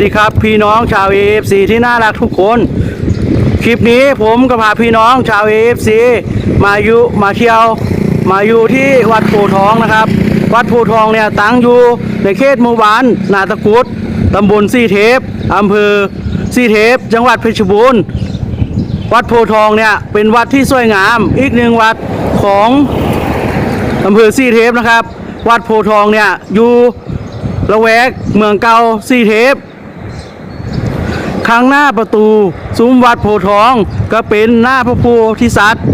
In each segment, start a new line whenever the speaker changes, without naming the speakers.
สวัสดีครับพี่น้องชาว AFC ที่น่ารักทุกคน คลิปนี้ผมก็พาพี่น้องชาว AFC มาอยู่มาเที่ยว มาอยู่ที่วัดโพทองนะครับ วัดโพทองเนี่ยตั้งอยู่ในเขตหมู่บ้านนาตะกุดตำบลซีเทพอำเภอซีเทพจังหวัดเพชรบูรณ์วัดโพทองเนี่ยเป็นวัดที่สวยงาม อีกหนึ่งวัดของอำเภอซีเทพนะครับ วัดโพทองเนี่ยอยู่ละแวกเมืองเก่าซีเทพ ข้างหน้าประตูซุ้มวัดโพทองก็เป็นหน้าพระโพธิสัตว์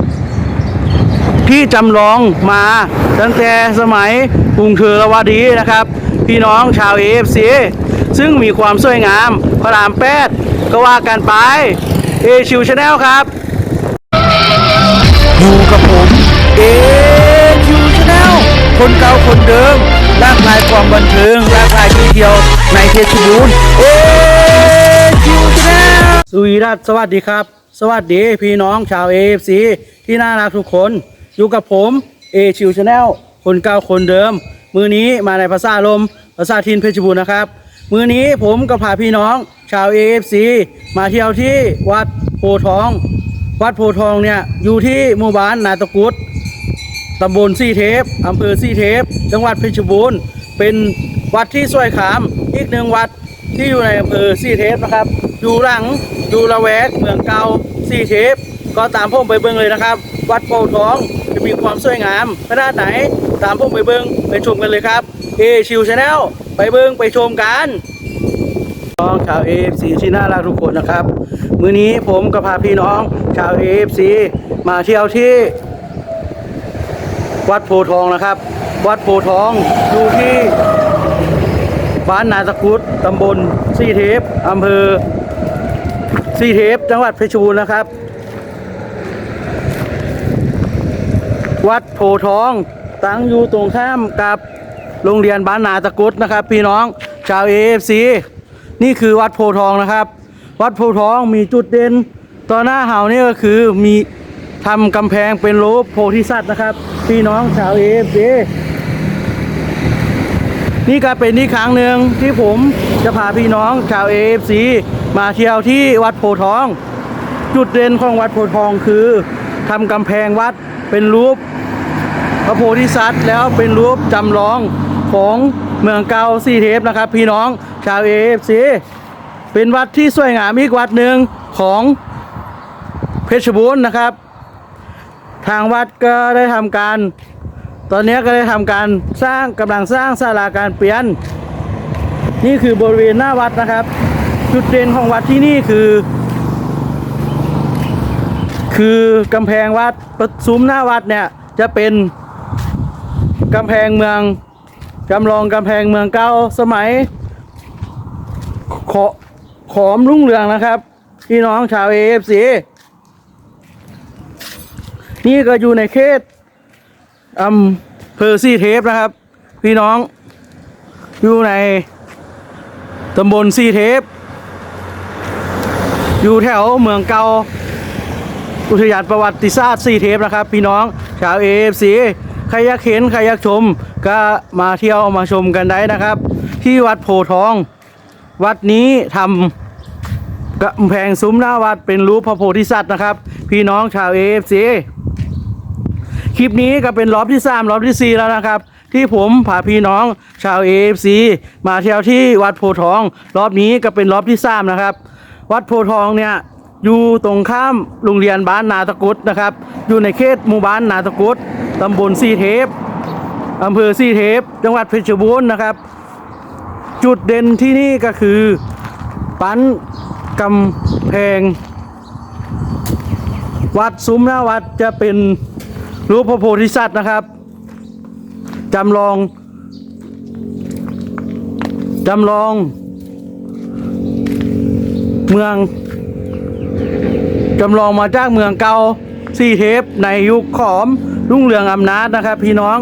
ที่จำลองมาตั้งแต่สมัยกรุงเทรวดีนะครับ พี่น้องชาวเอฟซีซึ่งมีความสวยงามพระรามแปดก็ว่ากันไปเอชิวชาแนลครับ อยู่กับผมเอชิวชาแนลคนเก่าคนเดิมลากลายความบันเทิงลากลายที่เที่ยวในเพชรบูรณ์เอชิวชาแนล สวีดัสสวัสดีครับ สวัสดีพี่น้องชาวเอฟซีที่น่ารักทุกคน อยู่กับผมเอชิวชาแนลคนเก่าคนเดิม มือนี้มาในภาษาลมภาษาทินเพชรบูรณ์นะครับ มือนี้ผมก็พาพี่น้องชาวเอฟซีมาเที่ยวที่วัดโพทอง วัดโพทองเนี่ยอยู่ที่หมู่บ้านนาตะกุดตำบลซี่เทพอำเภอซี่เทพจังหวัดเพชรบูรณ์ เป็นวัดที่สวยขาม อีกหนึ่งวัดที่อยู่ในอำเภอซี่เทพนะครับ อยู่หลังอยู่ละแวกเมืองเก่าซี่เทพก็ตามพวกไปเบิ้งเลยนะครับ วัดโพทองจะมีความสวยงามขนาดไหนตามพวกไปเบิ้งไปชมกันเลยครับเอชิวชาแนลไปเบิ้งไปชมกันน้องชาวเอฟซีที่น่ารักทุกคนนะครับ มื้อนี้ผมก็พาพี่น้อง ชาวเอฟซีมาเที่ยวที่ วัดโพทองนะครับ วัดโพทองอยู่ที่บ้านนาตะกุดตำบลซี่เทพอำเภอ ซีเทพจังหวัดเพชรบูรณ์นะครับ วัดโพทอง ตั้งอยู่ตรงข้ามกับโรงเรียนบ้านนาตะกุดนะครับ พี่น้องชาวเอฟซีนี่คือวัดโพทองนะครับ วัดโพทองมีจุดเด่นต่อหน้าเห่านี่ก็คือมีทำกำแพงเป็นรูปโพธิสัตว์นะครับ พี่น้องชาวเอฟซีนี่ก็เป็นอีกครั้งหนึ่งที่ผมจะพาพี่น้องชาวเอฟซี มาเที่ยวที่วัดโพทอง จุดเด่นของวัดโพทองคือทำกำแพงวัดเป็นรูป พระโพธิสัตว์แล้วเป็นรูปจำลองของเมืองเก่าสีเทพนะครับ พี่น้องชาวเอฟซีเป็นวัดที่สวยงามอีกวัดหนึ่งของเพชรบูรณ์นะครับ ทางวัดก็ได้ทำการ ตอนนี้ก็ได้ทำการสร้างกำลังสร้างศาลาการเปลี่ยน นี่คือบริเวณหน้าวัดนะครับ จุดเด่นของวัดที่นี่คือ คือกำแพงวัดประซุ้มหน้าวัดเนี่ยจะเป็นกำแพงเมืองจำลองกำแพงเมืองเก่าสมัยขอขอมรุ่งเรืองนะครับพี่น้องชาวเอฟซีนี่ก็อยู่ในเขตอำเภอซีเทปนะครับ พี่น้องอยู่ในตำบลซีเทป อยู่แถวเมืองเก่าอุทยานประวัติศาสตร์สี่เทปนะครับ พี่น้องชาวเอฟซีใครอยากเห็นใครอยากชม ก็มาเที่ยวมาชมกันได้นะครับ ที่วัดโพทอง วัดนี้ทำกำแพงซุ้มหน้าวัดเป็นรูปพระโพธิสัตว์นะครับ พี่น้องชาวเอฟซีคลิปนี้ก็เป็นรอบที่3รอบทีสี่4แล้วนะครับ ที่ผมพาพี่น้องชาวเอฟซีมาเที่ยวที่วัดโพทอง รอบนี้ก็เป็นรอบที่3นะครับ วัดโพทองเนี่ยอยู่ตรงข้ามโรงเรียนบ้านนาตะกุดนะครับ อยู่ในเขตหมู่บ้านนาตะกุดตำบลซีเทพอำเภอซีเทพจังหวัดเพชรบูรณ์นะครับ จุดเด่นที่นี่ก็คือปั้นกำแพง วัดซุ้มหน้าวัดจะเป็นรูปพระโพธิสัตว์นะครับจำลองจำลอง เมืองจำลองมาจากเมืองเก่าสี่เทปในยุคขอมรุ่งเรืองอำนาจนะครับ พี่น้อง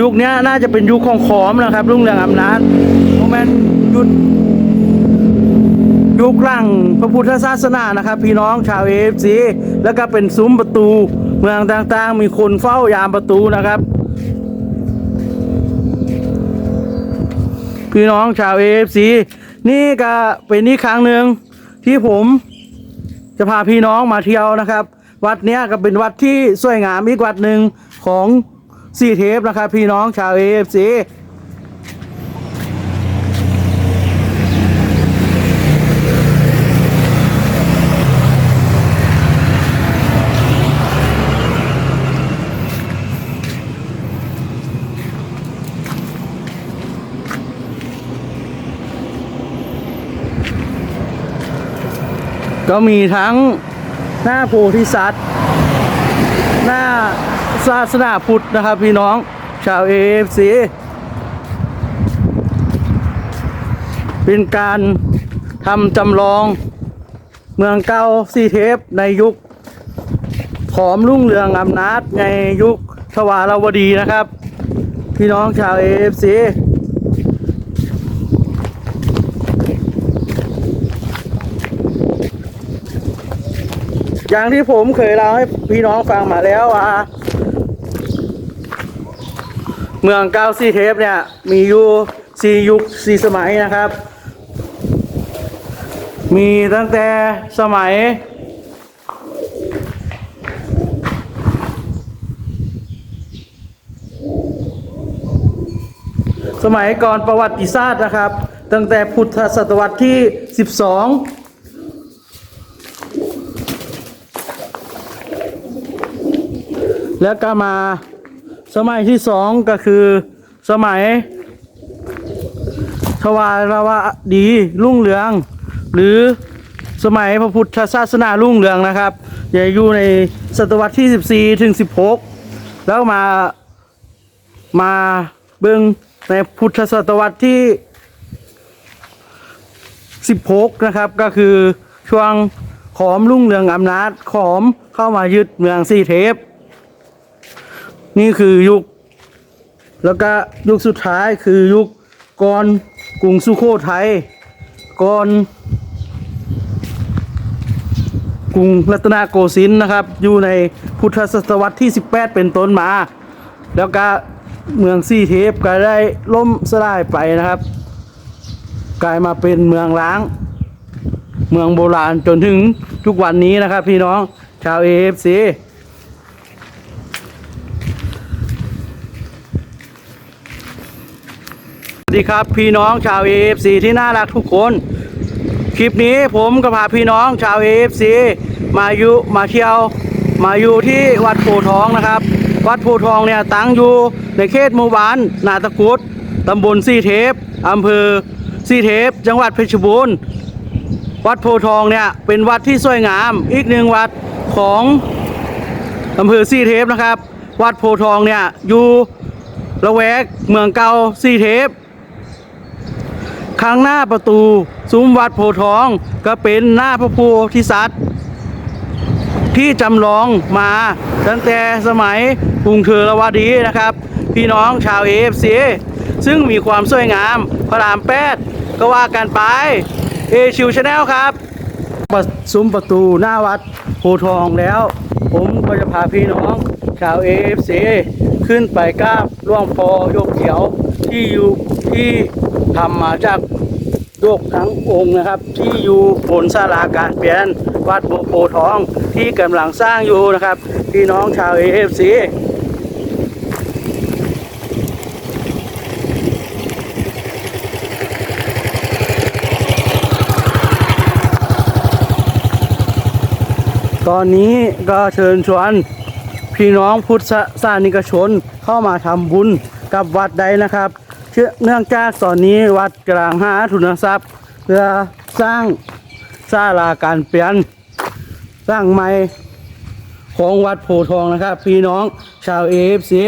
ยุคนี้น่าจะเป็นยุคของขอมนะครับ รุ่งเรืองอำนาจโมเมนต์ยุคยุคหลังพระพุทธศาสนานะครับ พี่น้องชาวเอฟซีแล้วก็เป็นซุ้มประตูเมืองต่างๆ มีคนเฝ้ายามประตูนะครับ พี่น้องชาวเอฟซีนี่ก็เป็นอีกครั้งหนึ่ง ที่ผมจะพาพี่น้องมาเที่ยวนะครับ วัดเนี้ยก็เป็นวัดที่สวยงามอีกวัดหนึ่งของซีเทปนะครับ พี่น้องชาวเอฟซี ก็มีทั้งหน้าโพธิสัตว์ หน้าศาสนาพุทธนะครับ พี่น้องชาวเอฟซีเป็นการทำจำลองเมืองเก่าซีเทปในยุคขอมรุ่งเรืองอำนาจในยุคทวารวดีนะครับ พี่น้องชาวเอฟซี อย่างที่ผมเคยเล่าให้พี่น้องฟังมาแล้วว่า เมืองเก้าซีเทปเนี่ย มีอยู่สี่ยุคสี่สมัยนะครับ มีตั้งแต่สมัย สมัยก่อนประวัติศาสตร์นะครับ ตั้งแต่พุทธศตวรรษที่ 12 แล้วก็มาสมัยที่สองก็คือสมัยทวารวดีรุ่งเรือง หรือสมัยพระพุทธศาสนารุ่งเรืองนะครับจะอยู่ในศตวรรษที่ 14 ถึง 16 แล้วมามาเบิ่งในพุทธศตวรรษที่ 16 นะครับ ก็คือช่วงขอมรุ่งเรืองอำนาจขอมเข้ามายึดเมืองสีเทพ นี่คือยุค แล้วก็ยุคสุดท้ายคือยุคก่อนกรุงสุโขทัยก่อนกรุงรัตนโกสินทร์นะครับ อยู่ในพุทธศตวรรษที่ 18 เป็นต้นมา แล้วก็เมืองซีเทพก็ได้ล่มสลายไปนะครับ กลายมาเป็นเมืองล้าง เมืองโบราณจนถึงทุกวันนี้นะครับพี่น้องชาวเอฟซี สวัสดีครับพี่น้องชาว AFC ที่น่ารักทุกคน คลิปนี้ผมก็พาพี่น้องชาว AFC มาอยู่มาเที่ยวมาอยู่ที่วัดโพทองนะครับ วัดโพทองเนี่ยตั้งอยู่ในเขตหมู่บ้านนาตะกุดตำบลซีเทพอำเภอซีเทพจังหวัดเพชรบูรณ์วัดโพทองเนี่ยเป็นวัดที่สวยงาม อีกหนึ่งวัดของอำเภอซีเทพนะครับ วัดโพทองเนี่ยอยู่ละแวกเมืองเก่าซีเทพ ข้างหน้าประตูซุ้มวัดโพทองก็เป็นหน้าพระโพธิสัตว์ ที่จำลองมาตั้งแต่สมัยกรุงเทอรวดีนะครับ พี่น้องชาวเอฟซีซึ่งมีความสวยงามพระรามแปดก็ว่ากันไปเอชิวชาแนลครับซุ้มประตูหน้าวัดโพทองแล้ว ผมก็จะพาพี่น้องชาวเอฟซีขึ้นไปกราบหล่วงพอยกเขียวที่อยู่ที่ ทำมาจากโยกทั้งองค์นะครับ ที่อยู่บนศาลาการเปลี่ยนวัดโพธิ์ทองที่กำลังสร้างอยู่นะครับ พี่น้องชาวเอฟซีตอนนี้ก็เชิญชวนพี่น้องพุทธศาสนิกชนเข้ามาทำบุญกับวัดใดนะครับ เนื่องจากตอนนี้วัดกำลังหาทุนทรัพย์ เพื่อสร้างศาลาการเปลี่ยนสร้างใหม่ของวัดโพทองนะครับ พี่น้องชาวเอฟซี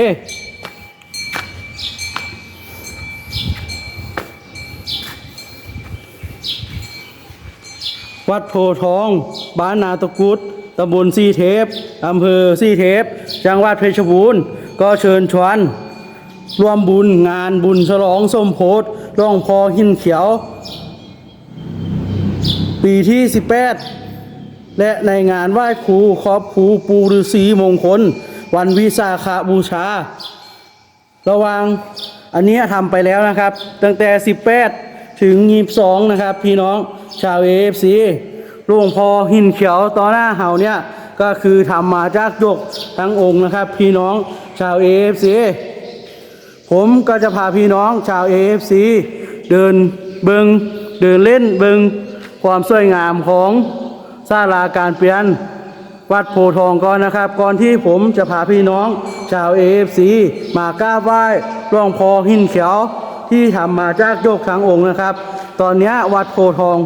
วัดโพทอง บ้านนาตะกุดตำบลซีเทพอำเภอซีเทพจังหวัดเพชรบูรณ์ ก็เชิญชวน ร่วมบุญงานบุญฉลองสมโพธิร่องพอหินเขียว ปีที่ 18 และในงานไหว้ครูขอบครูปูฤาษีมงคล วันวิสาขาบูชา ระวังอันนี้ทำไปแล้วนะครับ ตั้งแต่ 18 ถึงยีบสองนะครับ พี่น้องชาวเอฟซีหลวงพ่อหินเขียวต่อหน้าเห่าเนี่ย ก็คือทำมาจากยกทั้งองค์นะครับ พี่น้องชาวเอฟซี ผมก็จะพาพี่น้องชาวเอฟซีเดินเบิงเดินเล่นเบิงความสวยงามของศาลาการเปลี่ยนวัดโพทองก่อนนะครับ ก่อนที่ผมจะพาพี่น้องชาวเอฟซีมากราบไหว้หลวงพ่อหินเขียวที่ทำมาจากโยกทั้งองค์นะครับ ตอนนี้วัดโพทอง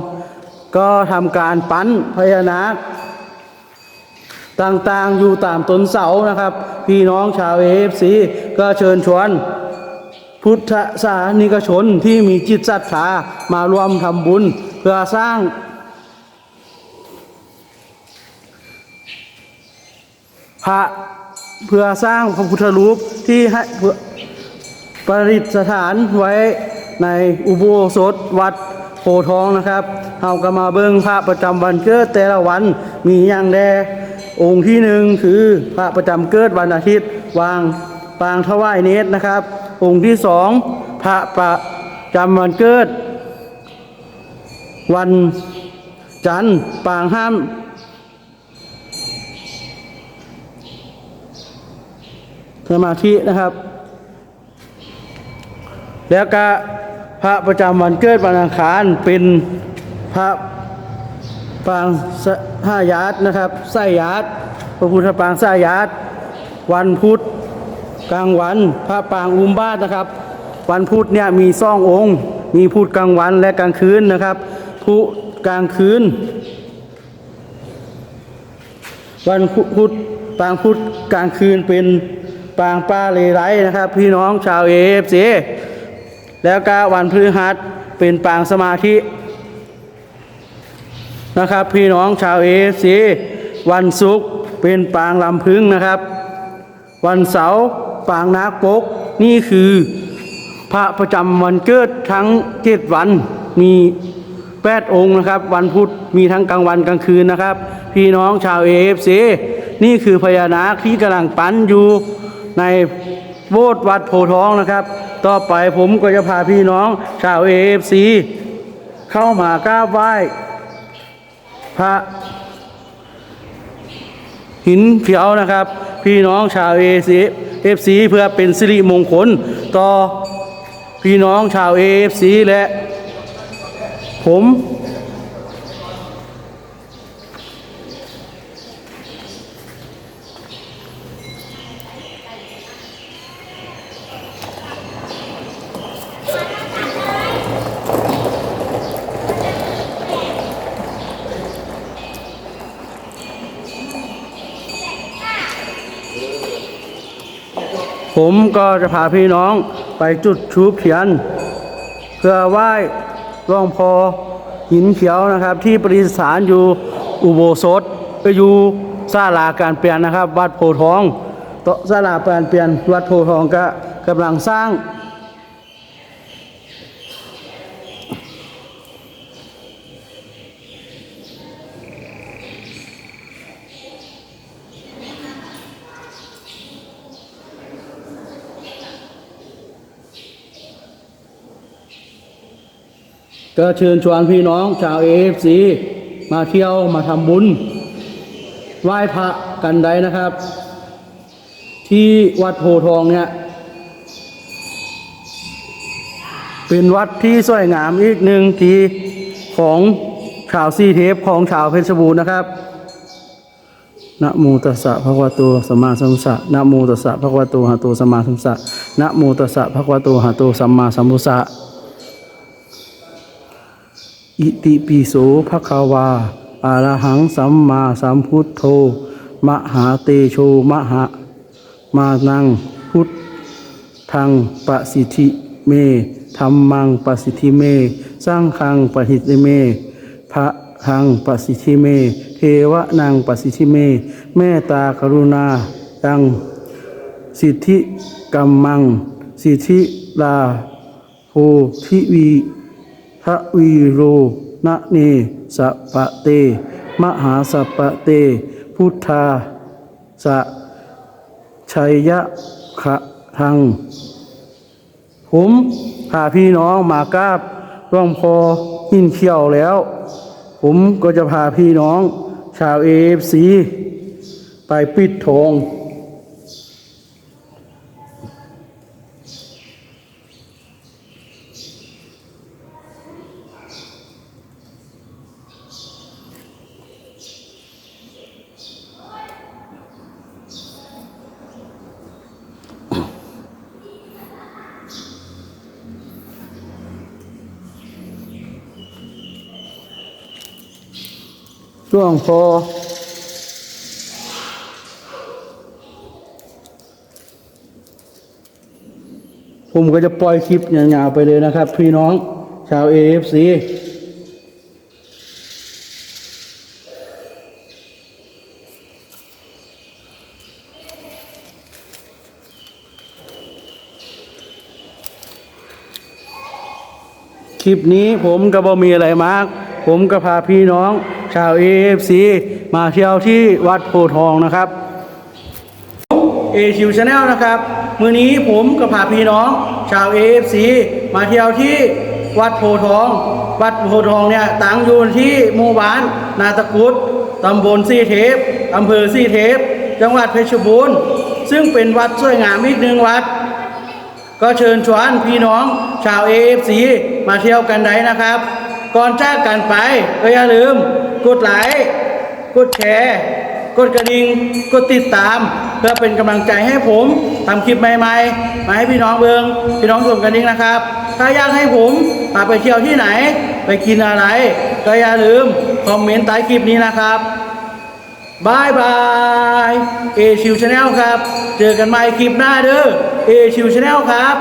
ก็ทำการปั้นพญานาคต่างๆอยู่ตามต้นเสานะครับ พี่น้องชาวเอฟซีก็เชิญชวน พุทธศาสนิกชนที่มีจิตศรัทธามารวมทำบุญ เพื่อสร้างพระเพื่อสร้างพระพุทธรูปที่ให้ประดิษฐานไว้ในอุโบสถวัดโพทองนะครับเราก็มาเบิ้งพระประจำวันเกิดแต่ละวันมีอย่างแดองค์ที่หนึ่งคือพระประจำเกิดวันอาทิตย์วางปางถวายเนตรนะครับ องค์ที่สองพระประจำวันเกิด วันจันทร์ปางห้าม สมาธินะครับ แล้วก็พระประจำวันเกิดวันอังคารเป็นพระปางห้ายาตนะครับไส้ยาตพระพุทธปางไส้ยาตวันพุธ กลางวันพระปางอุมบาทนะครับ วันพุธเนี่ยมีซ่ององค์ มีพุธกลางวันและกลางคืนนะครับพุธกลางคืน วันพุธปางพุธกลางคืนเป็นปางป้าเลไรนะครับ พี่น้องชาวเอฟซีแล้วก็วันพฤหัสเป็นปางสมาธินะครับ พี่น้องชาวเอฟซีวันศุกร์เป็นปางลำพึงนะครับ วันเสาร์ ปางนาคปก นี่คือพระประจำวันเกิดทั้งเจ็ดวันมีแปดองค์นะครับ วันพุธมีทั้งกลางวันกลางคืนนะครับ พี่น้องชาวเอฟซีนี่คือพญานาคที่กำลังปั้นอยู่ในโบสถ์วัดโพทองนะครับ ต่อไปผมก็จะพาพี่น้องชาวเอฟซีเข้ามากราบไหว้ พระหินเขียวนะครับ พี่น้องชาวเอซี เอฟซีเพื่อเป็นสิริมงคลต่อพี่น้องชาวเอฟซีและผม ผมก็จะพาพี่น้องไปจุดชูบเทียน เพื่อไหว้หลวงพอหินเขียวนะครับ ที่ประดิษฐานอยู่อุโบสถไปอยู่ศาลาการเปลี่ยนนะครับ วัดโพทองโตะศาลาการเปลี่ยนวัดโพทองก็กำลังสร้าง ก็เชิญชวนพี่น้องชาวเอฟซีมาเที่ยวมาทำบุญ ไหว้พระกันได้นะครับ ที่วัดโพทองเนี่ย เป็นวัดที่สวยงามอีกหนึ่งที่ของชาวซีเทปของชาวเพชรบูรณ์นะครับนะโมตัสสะภะคะวะโตสัมมาสัมพุทธะนะโมตัสสะภะคะวะโตหะโตสัมมาสัมพุทธะนะโมตัสสะภะคะวะโตหะโตสัมมาสัมพุทธะ อิติปิโสภะคะวาอะระหังสัมมาสัมพุทโธ มหาเตโชมหามานังพุทธังปสิทธิเมธรรมังปสิทธิเม สร้างคังปสิทธิเม พระทังปสิทธิเม เทวะนางปสิทธิเม แม่ตากรุณาดังสิทธิกัมมัง สิทธิลาโหทิวี ทะวีโรนะเนสะปเต มหาสัปเต พุทธาสะชัยยะขะทัง ผมพาพี่น้องมากราบร่องพอหินเขียวแล้ว ผมก็จะพาพี่น้อง ชาวเอฟซีไปปิดทอง ช่วงพอผมก็จะปล่อยคลิปยาวๆไปเลยนะครับ พี่น้องชาว AFC คลิปนี้ผมก็บ่มีอะไรมาก ผมก็พาพี่น้อง ชาว AFC มาเที่ยวที่วัดโพทองนะครับเอชิวชาแนลนะครับมือนี้ผมก็พาพี่น้อง ชาว AFC มาเที่ยวที่วัดโพทอง วัดโพทองเนี่ยตั้งอยู่ที่หมู่บ้าน นาตะกุดตำบลซีเทพอำเภอซีเทพจังหวัดเพชรบูรณ์ซึ่งเป็นวัดสวยงามอีกหนึ่งวัด ก็เชิญชวนพี่น้องชาว AFC มาเที่ยวกันได้นะครับ ก่อนจากกันไปก็อย่าลืม กดไลค์กดแชร์กดกระดิ่งกดติดตาม เพื่อเป็นกำลังใจให้ผมทำคลิปใหม่ๆ มาให้พี่น้องเบิงพี่น้องชมกันดิ่งนะครับ ถ้าอยากให้ผมพาไปเที่ยวที่ไหน ไปกินอะไร ก็อย่าลืม คอมเมนต์ใต้คลิปนี้นะครับบายบายเอชิวชาแนลครับ เจอกันใหม่คลิปหน้าเด้อเอชิวชาแนลครับ